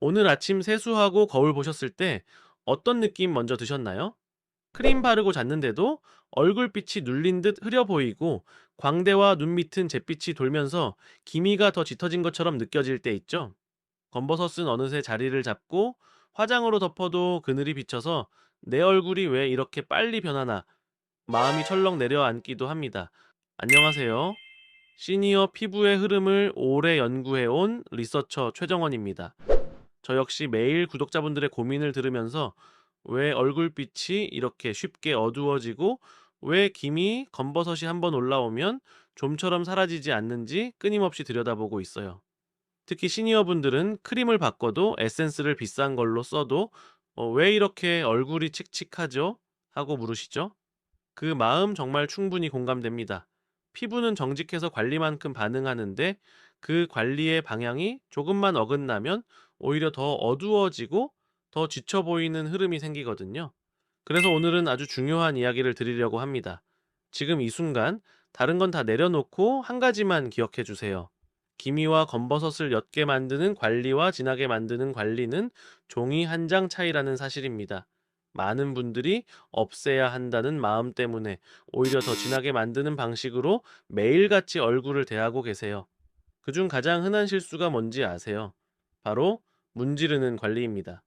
오늘 아침 세수하고 거울 보셨을 때 어떤 느낌 먼저 드셨나요? 크림 바르고 잤는데도 얼굴빛이 눌린 듯 흐려 보이고 광대와 눈 밑은 잿빛이 돌면서 기미가 더 짙어진 것처럼 느껴질 때 있죠? 검버섯은 어느새 자리를 잡고 화장으로 덮어도 그늘이 비쳐서 내 얼굴이 왜 이렇게 빨리 변하나 마음이 철렁 내려앉기도 합니다. 안녕하세요. 시니어 피부의 흐름을 오래 연구해온 리서처 최정원입니다. 저 역시 매일 구독자분들의 고민을 들으면서 왜 얼굴빛이 이렇게 쉽게 어두워지고 왜 김이 검버섯이 한번 올라오면 좀처럼 사라지지 않는지 끊임없이 들여다보고 있어요. 특히 시니어분들은 크림을 바꿔도 에센스를 비싼 걸로 써도 어, 왜 이렇게 얼굴이 칙칙하죠? 하고 물으시죠? 그 마음 정말 충분히 공감됩니다. 피부는 정직해서 관리만큼 반응하는데 그 관리의 방향이 조금만 어긋나면 오히려 더 어두워지고 더 지쳐 보이는 흐름이 생기거든요. 그래서 오늘은 아주 중요한 이야기를 드리려고 합니다. 지금 이 순간 다른 건 다 내려놓고 한 가지만 기억해 주세요. 기미와 검버섯을 옅게 만드는 관리와 진하게 만드는 관리는 종이 한 장 차이라는 사실입니다. 많은 분들이 없애야 한다는 마음 때문에 오히려 더 진하게 만드는 방식으로 매일같이 얼굴을 대하고 계세요. 그중 가장 흔한 실수가 뭔지 아세요? 바로 문지르는 관리입니다.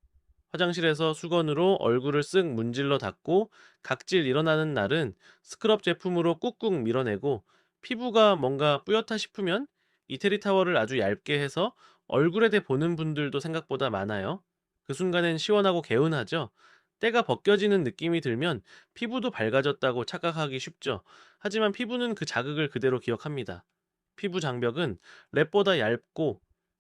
화장실에서 수건으로 얼굴을 쓱 문질러 닦고 각질 일어나는 날은 스크럽 제품으로 꾹꾹 밀어내고 피부가 뭔가 뿌옇다 싶으면 이태리 타월을 아주 얇게 해서 얼굴에 대 보는 분들도 생각보다 많아요. 그 순간엔 시원하고 개운하죠? 때가 벗겨지는 느낌이 들면 피부도 밝아졌다고 착각하기 쉽죠. 하지만 피부는 그 자극을 그대로 기억합니다. 피부 장벽은 랩보다 얇고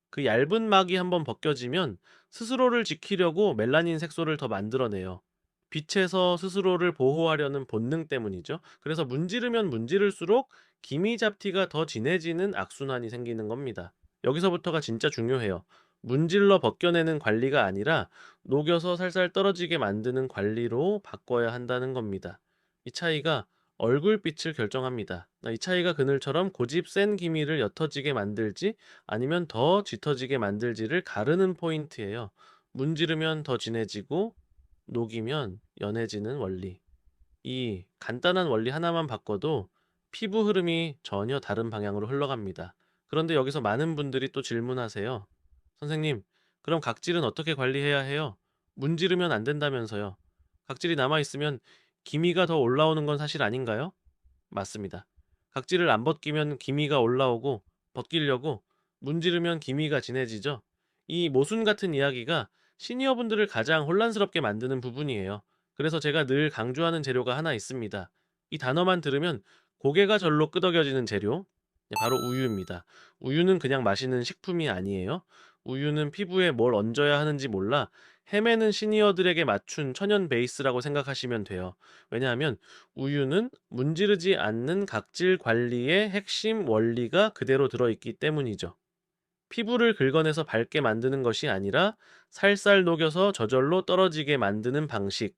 그 얇은 막이 한번 벗겨지면 스스로를 지키려고 멜라닌 색소를 더 만들어내요. 빛에서 스스로를 보호하려는 본능 때문이죠. 그래서 문지르면 문지를수록 기미 잡티가 더 진해지는 악순환이 생기는 겁니다. 여기서부터가 진짜 중요해요. 문질러 벗겨내는 관리가 아니라 녹여서 살살 떨어지게 만드는 관리로 바꿔야 한다는 겁니다. 이 차이가 얼굴빛을 결정합니다. 이 차이가 그늘처럼 고집 센 기미를 옅어지게 만들지 아니면 더 짙어지게 만들지를 가르는 포인트예요. 문지르면 더 진해지고 녹이면 연해지는 원리. 이 간단한 원리 하나만 바꿔도 피부 흐름이 전혀 다른 방향으로 흘러갑니다. 그런데 여기서 많은 분들이 또 질문하세요. 선생님, 그럼 각질은 어떻게 관리해야 해요? 문지르면 안 된다면서요. 각질이 남아있으면 기미가 더 올라오는 건 사실 아닌가요? 맞습니다. 각질을 안 벗기면 기미가 올라오고 벗기려고 문지르면 기미가 진해지죠. 이 모순 같은 이야기가 시니어분들을 가장 혼란스럽게 만드는 부분이에요. 그래서 제가 늘 강조하는 재료가 하나 있습니다. 이 단어만 들으면 고개가 절로 끄덕여지는 재료. 네, 바로 우유입니다. 우유는 그냥 마시는 식품이 아니에요. 우유는 피부에 뭘 얹어야 하는지 몰라 헤매는 시니어들에게 맞춘 천연 베이스라고 생각하시면 돼요. 왜냐하면 우유는 문지르지 않는 각질 관리의 핵심 원리가 그대로 들어있기 때문이죠. 피부를 긁어내서 밝게 만드는 것이 아니라 살살 녹여서 저절로 떨어지게 만드는 방식.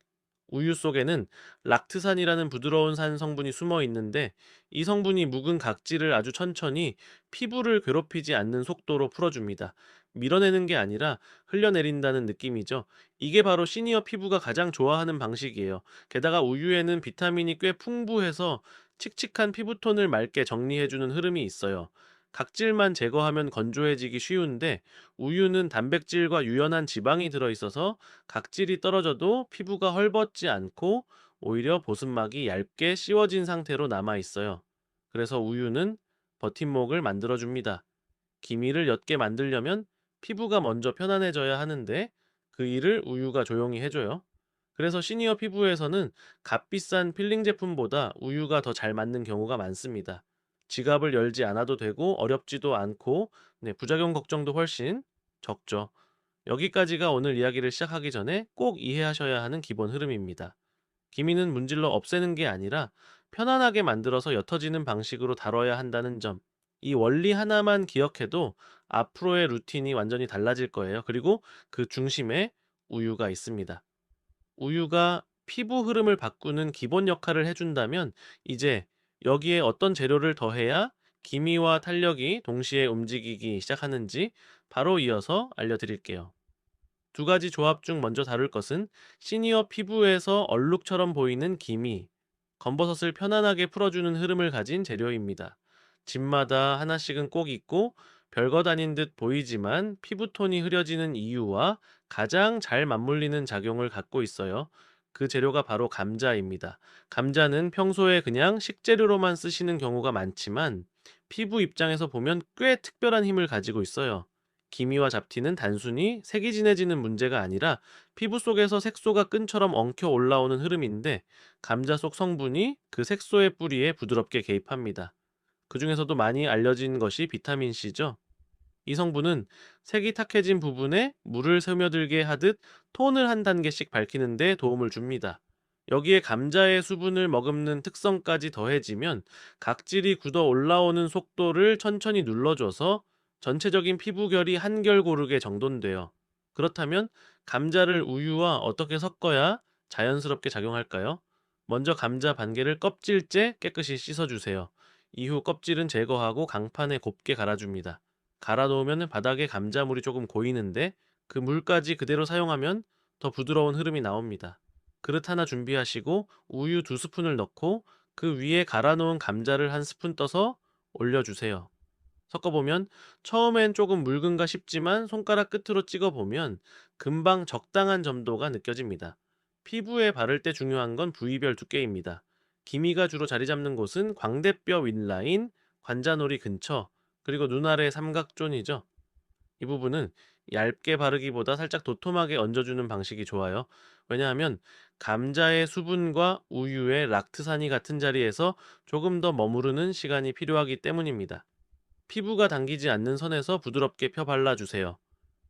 우유 속에는 락트산이라는 부드러운 산 성분이 숨어 있는데 이 성분이 묵은 각질을 아주 천천히 피부를 괴롭히지 않는 속도로 풀어줍니다. 밀어내는 게 아니라 흘려내린다는 느낌이죠. 이게 바로 시니어 피부가 가장 좋아하는 방식이에요. 게다가 우유에는 비타민이 꽤 풍부해서 칙칙한 피부톤을 맑게 정리해주는 흐름이 있어요. 각질만 제거하면 건조해지기 쉬운데 우유는 단백질과 유연한 지방이 들어있어서 각질이 떨어져도 피부가 헐벗지 않고 오히려 보습막이 얇게 씌워진 상태로 남아 있어요. 그래서 우유는 버팀목을 만들어줍니다. 기미를 옅게 만들려면 피부가 먼저 편안해져야 하는데 그 일을 우유가 조용히 해줘요. 그래서 시니어 피부에서는 값비싼 필링 제품보다 우유가 더 잘 맞는 경우가 많습니다. 지갑을 열지 않아도 되고 어렵지도 않고 네, 부작용 걱정도 훨씬 적죠. 여기까지가 오늘 이야기를 시작하기 전에 꼭 이해하셔야 하는 기본 흐름입니다. 기미는 문질러 없애는 게 아니라 편안하게 만들어서 옅어지는 방식으로 다뤄야 한다는 점. 이 원리 하나만 기억해도 앞으로의 루틴이 완전히 달라질 거예요. 그리고 그 중심에 우유가 있습니다. 우유가 피부 흐름을 바꾸는 기본 역할을 해준다면 이제 여기에 어떤 재료를 더해야 기미와 탄력이 동시에 움직이기 시작하는지 바로 이어서 알려드릴게요. 두 가지 조합 중 먼저 다룰 것은 시니어 피부에서 얼룩처럼 보이는 기미, 검버섯을 편안하게 풀어주는 흐름을 가진 재료입니다. 집마다 하나씩은 꼭 있고 별것 아닌 듯 보이지만 피부톤이 흐려지는 이유와 가장 잘 맞물리는 작용을 갖고 있어요. 그 재료가 바로 감자입니다. 감자는 평소에 그냥 식재료로만 쓰시는 경우가 많지만 피부 입장에서 보면 꽤 특별한 힘을 가지고 있어요. 기미와 잡티는 단순히 색이 진해지는 문제가 아니라 피부 속에서 색소가 끈처럼 엉켜 올라오는 흐름인데 감자 속 성분이 그 색소의 뿌리에 부드럽게 개입합니다. 그 중에서도 많이 알려진 것이 비타민 C죠. 이 성분은 색이 탁해진 부분에 물을 스며들게 하듯 톤을 한 단계씩 밝히는 데 도움을 줍니다. 여기에 감자의 수분을 머금는 특성까지 더해지면 각질이 굳어 올라오는 속도를 천천히 눌러줘서 전체적인 피부결이 한결 고르게 정돈돼요. 그렇다면 감자를 우유와 어떻게 섞어야 자연스럽게 작용할까요? 먼저 감자 반개를 껍질째 깨끗이 씻어주세요. 이후 껍질은 제거하고 강판에 곱게 갈아줍니다. 갈아 놓으면 바닥에 감자물이 조금 고이는데 그 물까지 그대로 사용하면 더 부드러운 흐름이 나옵니다. 그릇 하나 준비하시고 우유 두 스푼을 넣고 그 위에 갈아 놓은 감자를 한 스푼 떠서 올려주세요. 섞어보면 처음엔 조금 묽은가 싶지만 손가락 끝으로 찍어보면 금방 적당한 점도가 느껴집니다. 피부에 바를 때 중요한 건 부위별 두께입니다. 기미가 주로 자리 잡는 곳은 광대뼈 윗라인, 관자놀이 근처, 그리고 눈 아래 삼각존이죠. 이 부분은 얇게 바르기보다 살짝 도톰하게 얹어주는 방식이 좋아요. 왜냐하면 감자의 수분과 우유의 락트산이 같은 자리에서 조금 더 머무르는 시간이 필요하기 때문입니다. 피부가 당기지 않는 선에서 부드럽게 펴 발라주세요.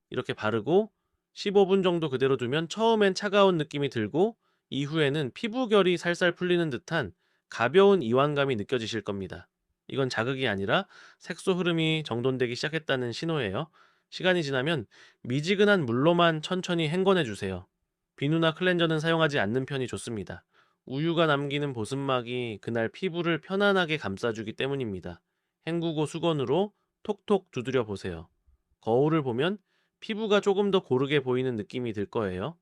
이렇게 바르고 15분 정도 그대로 두면 처음엔 차가운 느낌이 들고 이후에는 피부결이 살살 풀리는 듯한 가벼운 이완감이 느껴지실 겁니다. 이건 자극이 아니라 색소 흐름이 정돈되기 시작했다는 신호예요. 시간이 지나면 미지근한 물로만 천천히 헹궈내 주세요. 비누나 클렌저는 사용하지 않는 편이 좋습니다. 우유가 남기는 보습막이 그날 피부를 편안하게 감싸주기 때문입니다. 헹구고 수건으로 톡톡 두드려 보세요. 거울을 보면 피부가 조금 더 고르게 보이는 느낌이 들 거예요.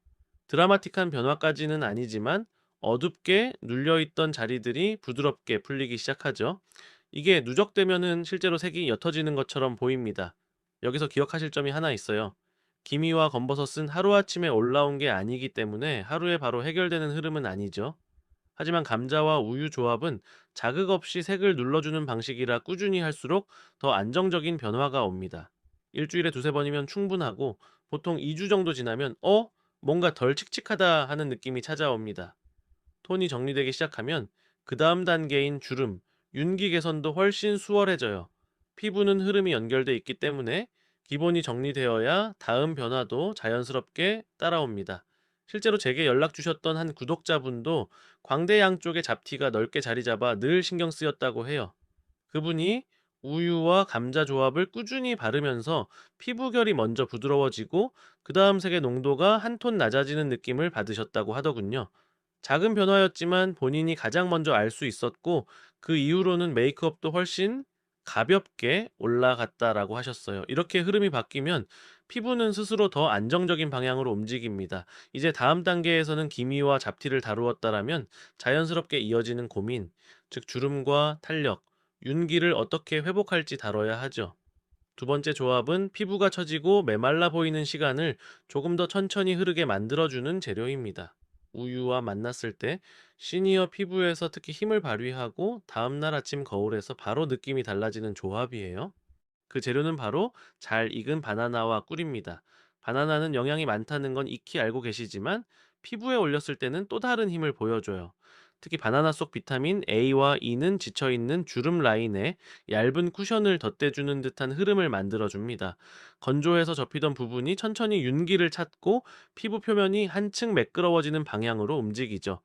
드라마틱한 변화까지는 아니지만 어둡게 눌려있던 자리들이 부드럽게 풀리기 시작하죠. 이게 누적되면은 실제로 색이 옅어지는 것처럼 보입니다. 여기서 기억하실 점이 하나 있어요. 기미와 검버섯은 하루아침에 올라온 게 아니기 때문에 하루에 바로 해결되는 흐름은 아니죠. 하지만 감자와 우유 조합은 자극 없이 색을 눌러주는 방식이라 꾸준히 할수록 더 안정적인 변화가 옵니다. 일주일에 두세 번이면 충분하고 보통 2주 정도 지나면 어? 뭔가 덜 칙칙하다 하는 느낌이 찾아옵니다. 톤이 정리되기 시작하면 그 다음 단계인 주름, 윤기 개선도 훨씬 수월해져요. 피부는 흐름이 연결돼 있기 때문에 기본이 정리되어야 다음 변화도 자연스럽게 따라옵니다. 실제로 제게 연락 주셨던 한 구독자분도 광대 양쪽에 잡티가 넓게 자리 잡아 늘 신경 쓰였다고 해요. 그분이 우유와 감자 조합을 꾸준히 바르면서 피부결이 먼저 부드러워지고 그 다음 색의 농도가 한 톤 낮아지는 느낌을 받으셨다고 하더군요. 작은 변화였지만 본인이 가장 먼저 알 수 있었고 그 이후로는 메이크업도 훨씬 가볍게 올라갔다라고 하셨어요. 이렇게 흐름이 바뀌면 피부는 스스로 더 안정적인 방향으로 움직입니다. 이제 다음 단계에서는 기미와 잡티를 다루었다라면 자연스럽게 이어지는 고민, 즉 주름과 탄력, 윤기를 어떻게 회복할지 다뤄야 하죠. 두 번째 조합은 피부가 처지고 메말라 보이는 시간을 조금 더 천천히 흐르게 만들어주는 재료입니다. 우유와 만났을 때 시니어 피부에서 특히 힘을 발휘하고 다음날 아침 거울에서 바로 느낌이 달라지는 조합이에요. 그 재료는 바로 잘 익은 바나나와 꿀입니다. 바나나는 영양이 많다는 건 익히 알고 계시지만 피부에 올렸을 때는 또 다른 힘을 보여줘요. 특히 바나나 속 비타민 A와 E는 지쳐있는 주름 라인에 얇은 쿠션을 덧대주는 듯한 흐름을 만들어줍니다. 건조해서 접히던 부분이 천천히 윤기를 찾고 피부 표면이 한층 매끄러워지는 방향으로 움직이죠.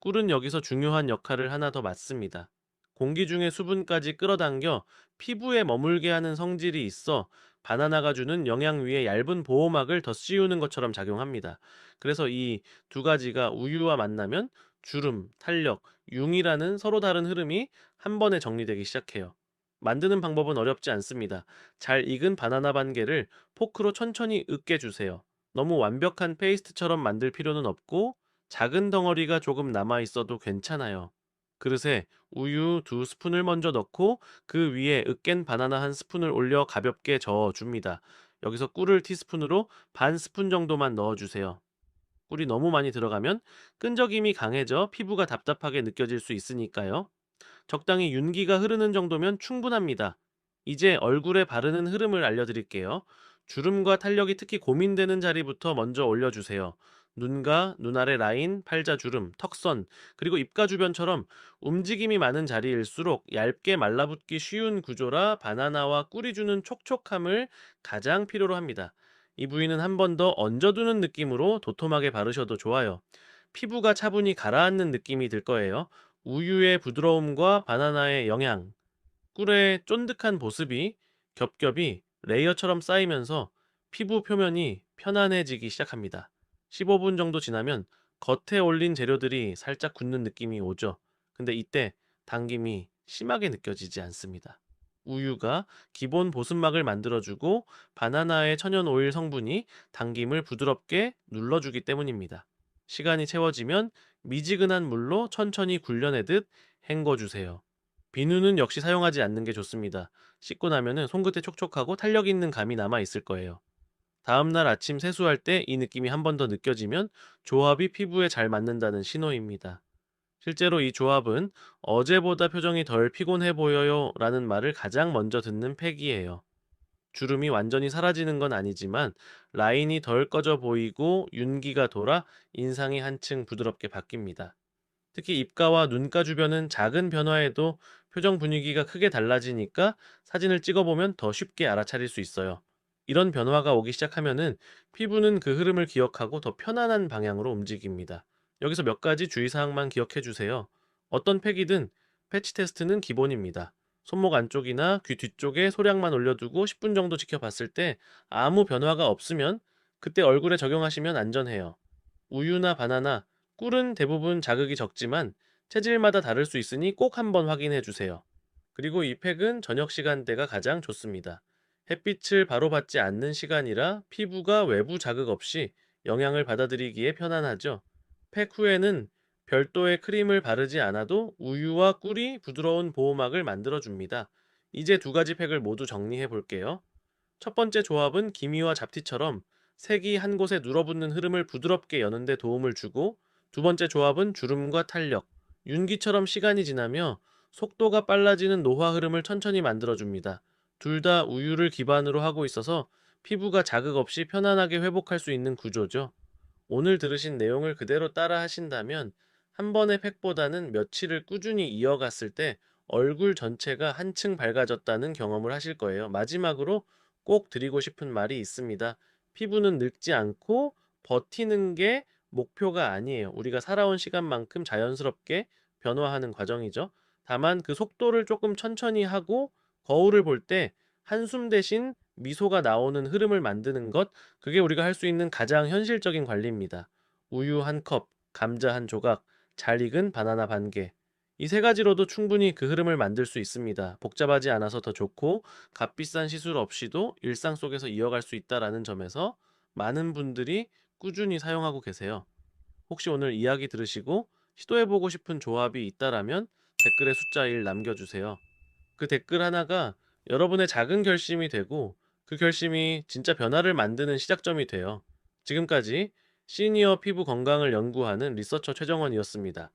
꿀은 여기서 중요한 역할을 하나 더 맡습니다. 공기 중의 수분까지 끌어당겨 피부에 머물게 하는 성질이 있어 바나나가 주는 영양 위에 얇은 보호막을 더 씌우는 것처럼 작용합니다. 그래서 이 두 가지가 우유와 만나면 주름, 탄력, 융이라는 서로 다른 흐름이 한 번에 정리되기 시작해요. 만드는 방법은 어렵지 않습니다. 잘 익은 바나나 반개를 포크로 천천히 으깨 주세요. 너무 완벽한 페이스트처럼 만들 필요는 없고 작은 덩어리가 조금 남아 있어도 괜찮아요. 그릇에 우유 두 스푼을 먼저 넣고 그 위에 으깬 바나나 한 스푼을 올려 가볍게 저어 줍니다. 여기서 꿀을 티스푼으로 반 스푼 정도만 넣어 주세요. 꿀이 너무 많이 들어가면 끈적임이 강해져 피부가 답답하게 느껴질 수 있으니까요. 적당히 윤기가 흐르는 정도면 충분합니다. 이제 얼굴에 바르는 흐름을 알려드릴게요. 주름과 탄력이 특히 고민되는 자리부터 먼저 올려주세요. 눈가, 눈 아래 라인, 팔자 주름, 턱선, 그리고 입가 주변처럼 움직임이 많은 자리일수록 얇게 말라붙기 쉬운 구조라 바나나와 꿀이 주는 촉촉함을 가장 필요로 합니다. 이 부위는 한 번 더 얹어두는 느낌으로 도톰하게 바르셔도 좋아요. 피부가 차분히 가라앉는 느낌이 들 거예요. 우유의 부드러움과 바나나의 영양, 꿀의 쫀득한 보습이 겹겹이 레이어처럼 쌓이면서 피부 표면이 편안해지기 시작합니다. 15분 정도 지나면 겉에 올린 재료들이 살짝 굳는 느낌이 오죠. 근데 이때 당김이 심하게 느껴지지 않습니다. 우유가 기본 보습막을 만들어주고 바나나의 천연 오일 성분이 당김을 부드럽게 눌러주기 때문입니다. 시간이 채워지면 미지근한 물로 천천히 굴려내듯 헹궈주세요. 비누는 역시 사용하지 않는 게 좋습니다. 씻고 나면은 손끝에 촉촉하고 탄력 있는 감이 남아 있을 거예요. 다음날 아침 세수할 때 이 느낌이 한 번 더 느껴지면 조합이 피부에 잘 맞는다는 신호입니다. 실제로 이 조합은 어제보다 표정이 덜 피곤해 보여요 라는 말을 가장 먼저 듣는 팩이에요. 주름이 완전히 사라지는 건 아니지만 라인이 덜 꺼져 보이고 윤기가 돌아 인상이 한층 부드럽게 바뀝니다. 특히 입가와 눈가 주변은 작은 변화에도 표정 분위기가 크게 달라지니까 사진을 찍어보면 더 쉽게 알아차릴 수 있어요. 이런 변화가 오기 시작하면은 피부는 그 흐름을 기억하고 더 편안한 방향으로 움직입니다. 여기서 몇 가지 주의사항만 기억해 주세요. 어떤 팩이든 패치 테스트는 기본입니다. 손목 안쪽이나 귀 뒤쪽에 소량만 올려두고 10분 정도 지켜봤을 때 아무 변화가 없으면 그때 얼굴에 적용하시면 안전해요. 우유나 바나나, 꿀은 대부분 자극이 적지만 체질마다 다를 수 있으니 꼭 한번 확인해 주세요. 그리고 이 팩은 저녁 시간대가 가장 좋습니다. 햇빛을 바로 받지 않는 시간이라 피부가 외부 자극 없이 영양을 받아들이기에 편안하죠. 팩 후에는 별도의 크림을 바르지 않아도 우유와 꿀이 부드러운 보호막을 만들어줍니다. 이제 두 가지 팩을 모두 정리해 볼게요. 첫 번째 조합은 기미와 잡티처럼 색이 한 곳에 눌어붙는 흐름을 부드럽게 여는 데 도움을 주고 두 번째 조합은 주름과 탄력, 윤기처럼 시간이 지나며 속도가 빨라지는 노화 흐름을 천천히 만들어줍니다. 둘 다 우유를 기반으로 하고 있어서 피부가 자극 없이 편안하게 회복할 수 있는 구조죠. 오늘 들으신 내용을 그대로 따라 하신다면 한 번의 팩보다는 며칠을 꾸준히 이어갔을 때 얼굴 전체가 한층 밝아졌다는 경험을 하실 거예요. 마지막으로 꼭 드리고 싶은 말이 있습니다. 피부는 늙지 않고 버티는 게 목표가 아니에요. 우리가 살아온 시간만큼 자연스럽게 변화하는 과정이죠. 다만 그 속도를 조금 천천히 하고 거울을 볼 때 한숨 대신 미소가 나오는 흐름을 만드는 것, 그게 우리가 할 수 있는 가장 현실적인 관리입니다. 우유 한 컵, 감자 한 조각, 잘 익은 바나나 반 개. 이 세 가지로도 충분히 그 흐름을 만들 수 있습니다. 복잡하지 않아서 더 좋고 값비싼 시술 없이도 일상 속에서 이어갈 수 있다라는 점에서 많은 분들이 꾸준히 사용하고 계세요. 혹시 오늘 이야기 들으시고 시도해보고 싶은 조합이 있다라면 댓글에 숫자 1 남겨주세요. 그 댓글 하나가 여러분의 작은 결심이 되고 그 결심이 진짜 변화를 만드는 시작점이 돼요. 지금까지 시니어 피부 건강을 연구하는 리서처 최정원이었습니다.